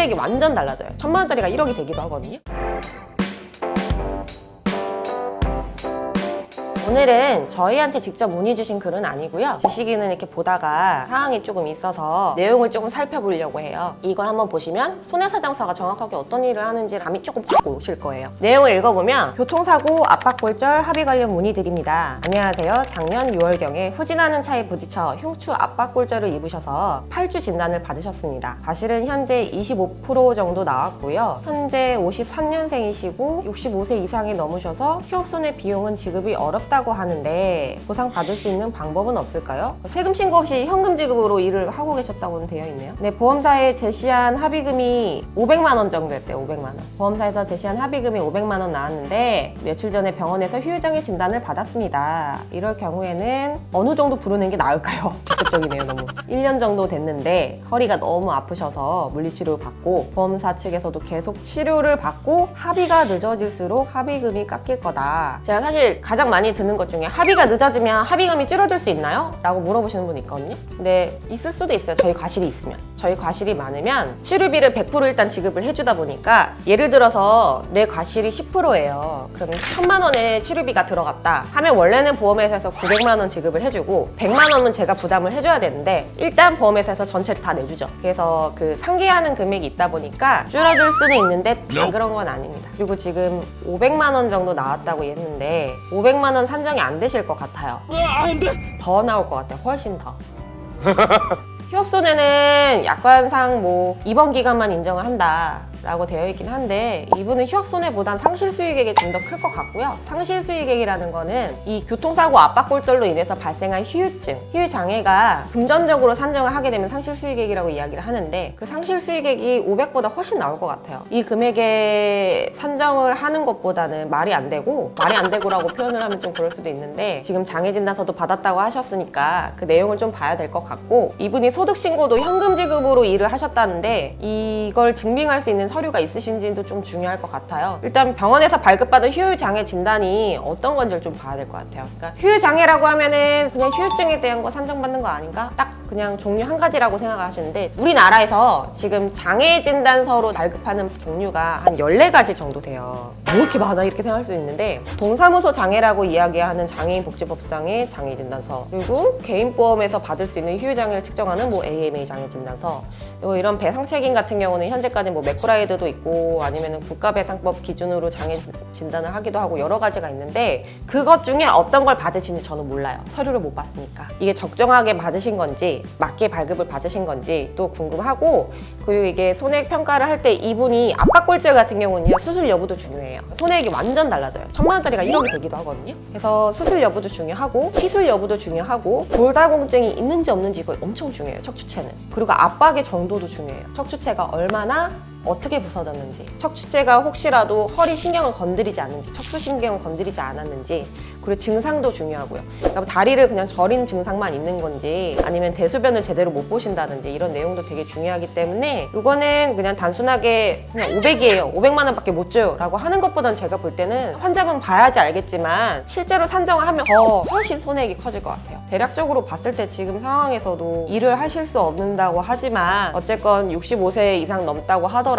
손해액이 완전 달라져요. 천만 원짜리가 1억이 되기도 하거든요. 오늘은 저희한테 직접 문의 주신 글은 아니고요. 지식인은 이렇게 보다가 사항이 조금 있어서 내용을 조금 살펴보려고 해요. 이걸 한번 보시면 손해사장사가 정확하게 어떤 일을 하는지 감이 조금 확 오실 거예요. 내용을 읽어보면 교통사고 압박골절 합의 관련 문의드립니다. 안녕하세요. 작년 6월경에 후진하는 차에 부딪혀 흉추 압박골절을 입으셔서 8주 진단을 받으셨습니다. 사실은 현재 25% 정도 나왔고요. 현재 53년생이시고 65세 이상이 넘으셔서 휴업손해 비용은 지급이 어렵다고 하는데 보상받을 수 있는 방법은 없을까요? 세금 신고 없이 현금 지급으로 일을 하고 계셨다고는 되어 있네요. 네, 보험사에 제시한 합의금이 500만 원 정도 였대요. 500만 원. 보험사에서 제시한 합의금이 500만 원 나왔는데 며칠 전에 병원에서 휴유장애 진단을 받았습니다. 이럴 경우에는 어느 정도 부르는 게 나을까요? 직접적이네요, 너무. 1년 정도 됐는데 허리가 너무 아프셔서 물리치료 받고 보험사 측에서도 계속 치료를 받고 합의가 늦어질수록 합의금이 깎일 거다. 제가 사실 가장 많이 듣는 것 중에 합의가 늦어지면 합의금이 줄어들 수 있나요? 라고 물어보시는 분이 있거든요. 근데 있을 수도 있어요. 저희 과실이 있으면. 저희 과실이 많으면 치료비를 100% 일단 지급을 해주다 보니까 예를 들어서 내 과실이 10%예요. 그러면 1000만 원의 치료비가 들어갔다 하면 원래는 보험회사에서 900만 원 지급을 해주고 100만 원은 제가 부담을 해줘야 되는데 일단 보험회사에서 전체를 다 내주죠. 그래서 그 상계하는 금액이 있다 보니까 줄어들 수는 있는데 다 그런 건 아닙니다. 그리고 지금 500만 원 정도 나왔다고 했는데 500만 원 산 정이 안 되실 것 같아요. 더 나올 것 같아요. 훨씬 더. 휴업손해는 약관상 뭐 입원 기간만 인정을 한다. 라고 되어 있긴 한데 이분은 휴업 손해보단 상실 수익액이 좀 더 클 것 같고요. 상실 수익액이라는 거는 이 교통사고 압박 골절로 인해서 발생한 휴유증, 휴유 장애가 금전적으로 산정을 하게 되면 상실 수익액이라고 이야기를 하는데 그 상실 수익액이 500보다 훨씬 나올 것 같아요. 이 금액에 산정을 하는 것보다는 말이 안 되고 말이 안 되고라고 표현을 하면 좀 그럴 수도 있는데 지금 장애 진단서도 받았다고 하셨으니까 그 내용을 좀 봐야 될 것 같고 이분이 소득 신고도 현금 지급으로 일을 하셨다는데 이걸 증빙할 수 있는 서류가 있으신지도 좀 중요할 것 같아요. 일단 병원에서 발급받은 휴유장애 진단이 어떤 건지를 좀 봐야 될 것 같아요. 그러니까 휴유장애라고 하면은 그냥 휴유증에 대한 거 산정받는 거 아닌가? 딱 그냥 종류 한 가지라고 생각하시는데 우리나라에서 지금 장애 진단서로 발급하는 종류가 한 14가지 정도 돼요. 뭐 이렇게 많아 이렇게 생각할 수 있는데 동사무소 장애라고 이야기하는 장애인 복지법상의 장애 진단서 그리고 개인보험에서 받을 수 있는 휴유 장애를 측정하는 뭐 AMA 장애 진단서 그리고 이런 배상 책임 같은 경우는 현재까지 뭐 맥브라이드도 있고 아니면 국가배상법 기준으로 장애 진단을 하기도 하고 여러 가지가 있는데 그것 중에 어떤 걸 받으신지 저는 몰라요. 서류를 못 봤으니까. 이게 적정하게 받으신 건지 맞게 발급을 받으신 건지 또 궁금하고 그리고 이게 손해액 평가를 할 때 이분이 압박골절 같은 경우는요 수술 여부도 중요해요. 손해액이 완전 달라져요. 천만 원짜리가 1억이 되기도 하거든요. 그래서 수술 여부도 중요하고 시술 여부도 중요하고 골다공증이 있는지 없는지 이거 엄청 중요해요. 척추체는. 그리고 압박의 정도도 중요해요. 척추체가 얼마나 어떻게 부서졌는지 척추체가 혹시라도 허리 신경을 건드리지 않는지 척추신경을 건드리지 않았는지 그리고 증상도 중요하고요. 그러니까 다리를 그냥 저린 증상만 있는 건지 아니면 대소변을 제대로 못 보신다든지 이런 내용도 되게 중요하기 때문에 이거는 그냥 단순하게 그냥 500이에요. 500만 원밖에 못 줘요 라고 하는 것보다는 제가 볼 때는 환자분 봐야지 알겠지만 실제로 산정을 하면 더 훨씬 손해액이 커질 것 같아요. 대략적으로 봤을 때 지금 상황에서도 일을 하실 수 없는다고 하지만 어쨌건 65세 이상 넘다고 하더라도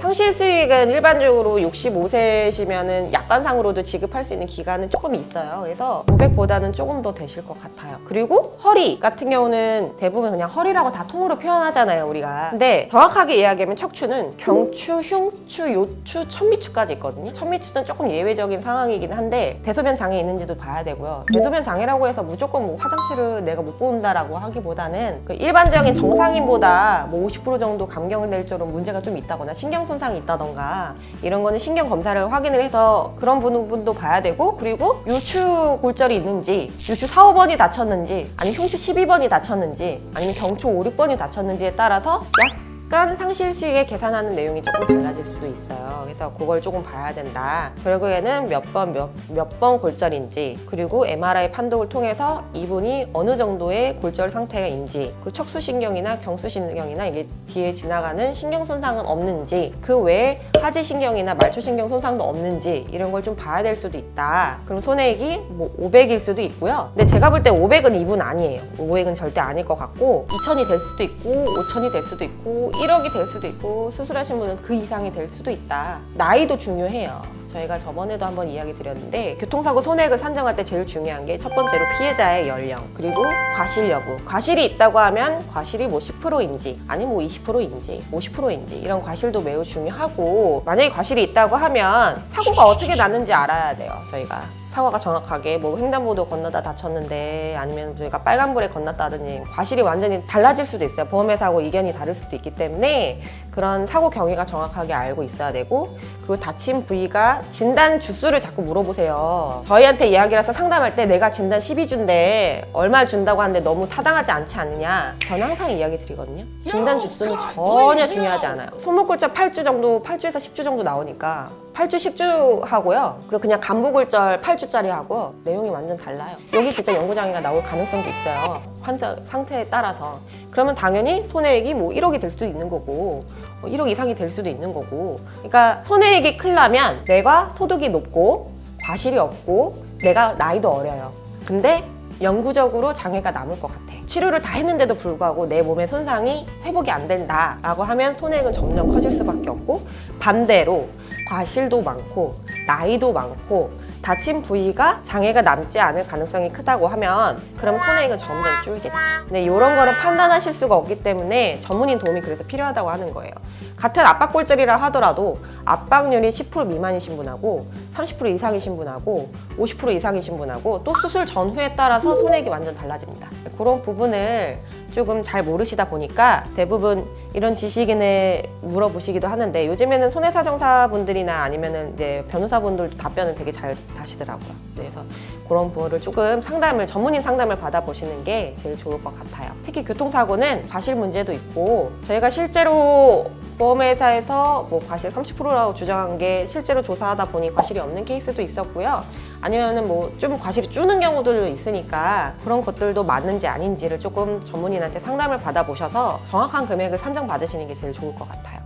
상실 수익은 일반적으로 65세시면은 약관상으로도 지급할 수 있는 기간은 조금 있어요. 그래서 500보다는 조금 더 되실 것 같아요. 그리고 허리 같은 경우는 대부분 그냥 허리라고 다 통으로 표현하잖아요, 우리가. 근데 정확하게 이야기하면 척추는 경추, 흉추, 요추, 천미추까지 있거든요. 천미추는 조금 예외적인 상황이긴 한데 대소변 장애 있는지도 봐야 되고요. 대소변 장애라고 해서 무조건 뭐 화장실을 내가 못 본다라고 하기보다는 그 일반적인 정상인보다 뭐 50% 정도 감경될 정도로 문제가 좀 있다 거나 신경 손상이 있다던가 이런 거는 신경 검사를 확인을 해서 그런 부분도 봐야 되고 그리고 요추 골절이 있는지 요추 4, 5번이 다쳤는지 아니면 흉추 12번이 다쳤는지 아니면 경추 5, 6번이 다쳤는지에 따라서 약 간 상실 수익에 계산하는 내용이 조금 달라질 수도 있어요. 그래서 그걸 조금 봐야 된다. 결국에는 몇 번, 몇, 몇 번 골절인지, 그리고 MRI 판독을 통해서 이분이 어느 정도의 골절 상태인지, 그리고 척수신경이나 경수신경이나 이게 뒤에 지나가는 신경 손상은 없는지, 그 외에 하지신경이나 말초신경 손상도 없는지, 이런 걸 좀 봐야 될 수도 있다. 그럼 손해액이 뭐 500일 수도 있고요. 근데 제가 볼 때 500은 이분 아니에요. 500은 절대 아닐 것 같고, 2000이 될 수도 있고, 5000이 될 수도 있고, 1억이 될 수도 있고 수술하신 분은 그 이상이 될 수도 있다. 나이도 중요해요. 저희가 저번에도 한번 이야기 드렸는데 교통사고 손해액을 산정할 때 제일 중요한 게 첫 번째로 피해자의 연령 그리고 과실 여부 과실이 있다고 하면 과실이 뭐 10%인지 아니면 뭐 20%인지 50%인지 이런 과실도 매우 중요하고 만약에 과실이 있다고 하면 사고가 어떻게 났는지 알아야 돼요 저희가 사고가 정확하게 뭐 횡단보도 건너다 다쳤는데 아니면 저희가 빨간불에 건넜다든지 과실이 완전히 달라질 수도 있어요. 보험회사하고 의견이 다를 수도 있기 때문에 그런 사고 경위가 정확하게 알고 있어야 되고 그리고 다친 부위가 진단 주수를 자꾸 물어보세요. 저희한테 이야기를 해서 상담할 때 내가 진단 12주인데 얼마 준다고 하는데 너무 타당하지 않지 않느냐 저는 항상 이야기 드리거든요. 진단 주수는 전혀 중요하지 않아요. 손목골절 8주 정도, 8주에서 10주 정도 나오니까 8주, 10주 하고요. 그리고 그냥 간부골절 8주짜리 하고 내용이 완전 달라요. 여기 진짜 연구장애가 나올 가능성도 있어요. 환자 상태에 따라서. 그러면 당연히 손해액이 뭐 1억이 될 수도 있는 거고 뭐 1억 이상이 될 수도 있는 거고. 그러니까 손해액이 크려면 내가 소득이 높고 과실이 없고 내가 나이도 어려요. 근데 영구적으로 장애가 남을 것 같아. 치료를 다 했는데도 불구하고 내 몸의 손상이 회복이 안 된다라고 하면 손해액은 점점 커질 수밖에 없고 반대로 과실도 많고 나이도 많고 다친 부위가 장애가 남지 않을 가능성이 크다고 하면 그럼 손해액은 점점 줄겠지. 근데 이런 거를 판단하실 수가 없기 때문에 전문인 도움이 그래서 필요하다고 하는 거예요. 같은 압박골절이라 하더라도 압박률이 10% 미만이신 분하고 30% 이상이신 분하고 50% 이상이신 분하고 또 수술 전후에 따라서 손해액이 완전 달라집니다. 그런 부분을 조금 잘 모르시다 보니까 대부분 이런 지식인에 물어보시기도 하는데 요즘에는 손해사정사분들이나 아니면은 이제 변호사분들도 답변을 되게 잘 다시더라고요. 그래서 그런 부분을 조금 상담을 전문인 상담을 받아보시는 게 제일 좋을 것 같아요. 특히 교통사고는 과실 문제도 있고 저희가 실제로 보험회사에서 뭐 과실 30%라고 주장한 게 실제로 조사하다 보니 과실이 없는 케이스도 있었고요. 아니면은 뭐 좀 과실이 줄는 경우들도 있으니까 그런 것들도 맞는지 아닌지를 조금 전문인한테 상담을 받아보셔서 정확한 금액을 산정 받으시는 게 제일 좋을 것 같아요.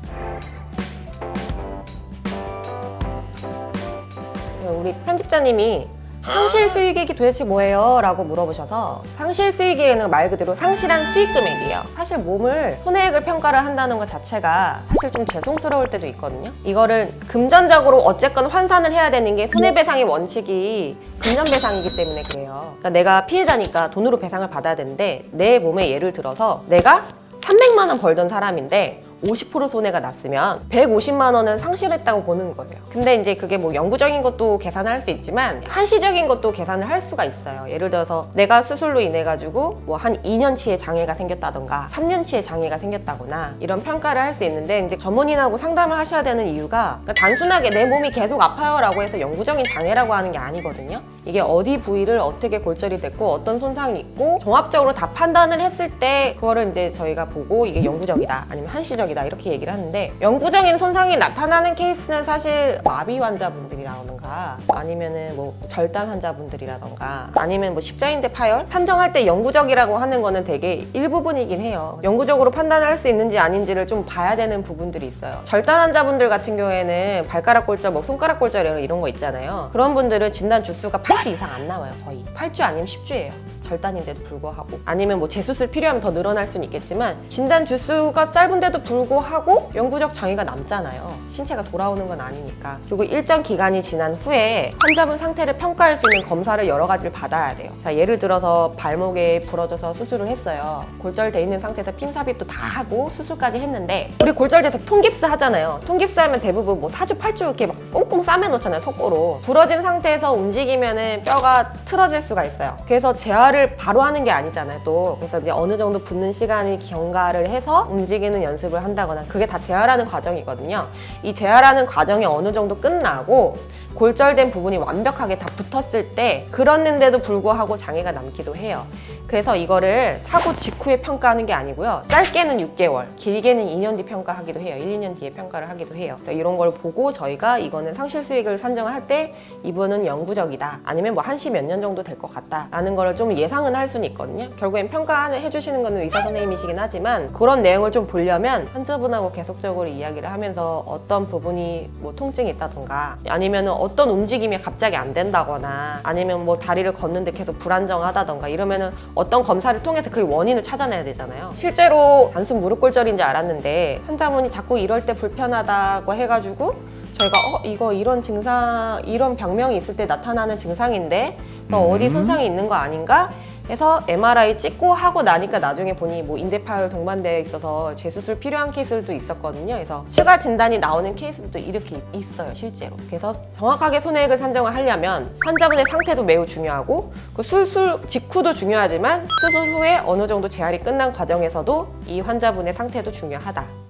우리 편집자님이 상실 수익액이 도대체 뭐예요? 라고 물어보셔서 상실 수익액은 말 그대로 상실한 수익 금액이에요. 사실 몸을 손해액을 평가를 한다는 것 자체가 사실 좀 죄송스러울 때도 있거든요. 이거를 금전적으로 어쨌건 환산을 해야 되는 게 손해배상의 원칙이 금전배상이기 때문에 그래요. 그러니까 내가 피해자니까 돈으로 배상을 받아야 되는데 내 몸에 예를 들어서 내가 300만 원 벌던 사람인데 50% 손해가 났으면 150만 원을 상실했다고 보는 거예요. 근데 이제 그게 뭐 영구적인 것도 계산을 할 수 있지만 한시적인 것도 계산을 할 수가 있어요. 예를 들어서 내가 수술로 인해 가지고 뭐 한 2년치의 장애가 생겼다던가 3년치의 장애가 생겼다거나 이런 평가를 할 수 있는데 이제 전문인하고 상담을 하셔야 되는 이유가 그러니까 단순하게 내 몸이 계속 아파요라고 해서 영구적인 장애라고 하는 게 아니거든요. 이게 어디 부위를 어떻게 골절이 됐고 어떤 손상이 있고 종합적으로 다 판단을 했을 때 그거를 이제 저희가 보고 이게 영구적이다 아니면 한시적이다 이렇게 얘기를 하는데 영구적인 손상이 나타나는 케이스는 사실 마비 환자분들이라던가 아니면은 뭐 절단 환자분들이라던가 아니면 뭐 십자인대 파열 산정할 때 영구적이라고 하는 거는 되게 일부분이긴 해요. 영구적으로 판단을 할 수 있는지 아닌지를 좀 봐야 되는 부분들이 있어요. 절단 환자분들 같은 경우에는 발가락 골절, 뭐 손가락 골절 이런- 거 있잖아요. 그런 분들은 진단 주수가 8주 이상 안 나와요, 거의. 8주 아니면 10주예요. 절단인데도 불구하고 아니면 뭐 재수술 필요하면 더 늘어날 수는 있겠지만 진단 주수가 짧은데도 불구하고 영구적 장애가 남잖아요. 신체가 돌아오는 건 아니니까. 그리고 일정 기간이 지난 후에 환자분 상태를 평가할 수 있는 검사를 여러 가지를 받아야 돼요. 자 예를 들어서 발목에 부러져서 수술을 했어요. 골절돼 있는 상태에서 핀 삽입도 다 하고 수술까지 했는데 우리 골절돼서 통깁스 하잖아요. 통깁스 하면 대부분 뭐 4주 8주 이렇게 막 꽁꽁 싸매 놓잖아요 속고로. 부러진 상태에서 움직이면은 뼈가 틀어질 수가 있어요. 그래서 재활을 바로 하는 게 아니잖아요 또 그래서 이제 어느 정도 붙는 시간이 경과를 해서 움직이는 연습을 한다거나 그게 다 재활하는 과정이거든요 이 재활하는 과정이 어느 정도 끝나고 골절된 부분이 완벽하게 다 붙었을 때 그랬는데도 불구하고 장애가 남기도 해요. 그래서 이거를 사고 직후에 평가하는 게 아니고요. 짧게는 6개월, 길게는 2년 뒤 평가하기도 해요. 1, 2년 뒤에 평가를 하기도 해요. 이런 걸 보고 저희가 이거는 상실 수익을 산정을 할 때 이분은 영구적이다. 아니면 뭐 한시 몇 년 정도 될 것 같다. 라는 거를 좀 예상은 할 수는 있거든요. 결국엔 평가해 주시는 거는 의사 선생님이시긴 하지만 그런 내용을 좀 보려면 환자분하고 계속적으로 이야기를 하면서 어떤 부분이 뭐 통증이 있다던가 아니면 어떤 움직임이 갑자기 안 된다거나 아니면 뭐 다리를 걷는데 계속 불안정하다던가 이러면은 어떤 검사를 통해서 그 원인을 찾아내야 되잖아요. 실제로 단순 무릎 골절인지 알았는데 환자분이 자꾸 이럴 때 불편하다고 해가지고 저희가 어 이거 이런 증상 이런 병명이 있을 때 나타나는 증상인데 너 어디 음. 손상이 있는 거 아닌가? 해서 MRI 찍고 하고 나니까 나중에 보니 뭐 인대파열 동반되어 있어서 재수술 필요한 케이스들도 있었거든요. 그래서 추가 진단이 나오는 케이스도 이렇게 있어요, 실제로. 그래서 정확하게 손해액을 산정을 하려면 환자분의 상태도 매우 중요하고 그 수술 직후도 중요하지만 수술 후에 어느 정도 재활이 끝난 과정에서도 이 환자분의 상태도 중요하다.